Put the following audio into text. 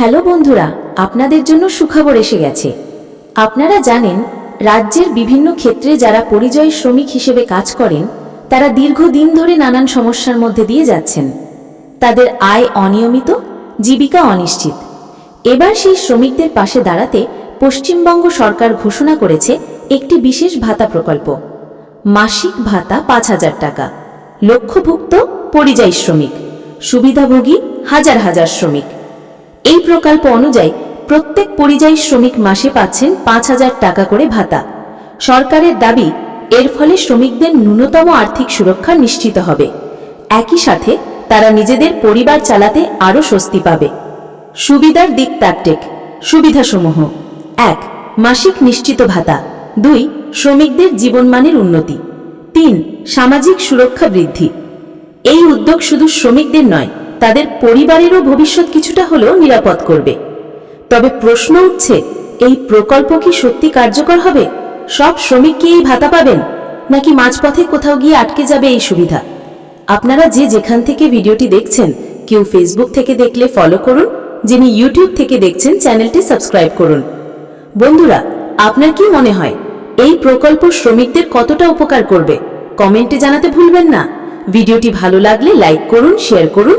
Hello বন্ধুরা, আপনাদের জন্য সুখবর এসে গেছে। আপনারা জানেন, রাজ্যের বিভিন্ন ক্ষেত্রে যারা পরিযায়ী শ্রমিক হিসেবে কাজ করেন, তারা দীর্ঘদিন ধরে নানান সমস্যার মধ্যে দিয়ে যাচ্ছেন। তাদের আয় অনিয়মিত, জীবিকা অনিশ্চিত। এবার সেই শ্রমিকদের পাশে দাঁড়াতে পশ্চিমবঙ্গ সরকার ঘোষণা করেছে একটি বিশেষ ভাতা প্রকল্প। মাসিক ভাতা পাঁচ হাজার টাকা। লক্ষ্যভুক্ত পরিযায়ী শ্রমিক। সুবিধাভোগী হাজার হাজার শ্রমিক। এই প্রকল্প অনুযায়ী প্রত্যেক পরিযায়ী শ্রমিক মাসে পাচ্ছেন পাঁচ হাজার টাকা করে ভাতা। সরকারের দাবি, এর ফলে শ্রমিকদের ন্যূনতম আর্থিক সুরক্ষা নিশ্চিত হবে। একই সাথে তারা নিজেদের পরিবার চালাতে আরও স্বস্তি পাবে। সুবিধার দিক তাকটেক সুবিধাসমূহ। এক, মাসিক নিশ্চিত ভাতা। দুই, শ্রমিকদের জীবনমানের উন্নতি। তিন, সামাজিক সুরক্ষা বৃদ্ধি। এই উদ্যোগ শুধু শ্রমিকদের নয় তাদের পরিবারেরও ভবিষ্যৎ কিছুটা হলেও নিরাপদ করবে। তবে প্রশ্ন উঠছে, এই প্রকল্প কি সত্যি কার্যকর হবে? সব শ্রমিক কি এই ভাতা পাবেন? নাকি মাঝপথে কোথাও গিয়ে আটকে যাবে এই সুবিধা? আপনারা যে যেখান থেকে ভিডিওটি দেখছেন, কেউ ফেসবুক থেকে দেখলে ফলো করুন, যিনি ইউটিউব থেকে দেখছেন চ্যানেলটি সাবস্ক্রাইব করুন। বন্ধুরা, আপনার কি মনে হয়, এই প্রকল্প শ্রমিকদের কতটা উপকার করবে? কমেন্টে জানাতে ভুলবেন না। ভিডিওটি ভালো লাগলে লাইক করুন শেয়ার করুন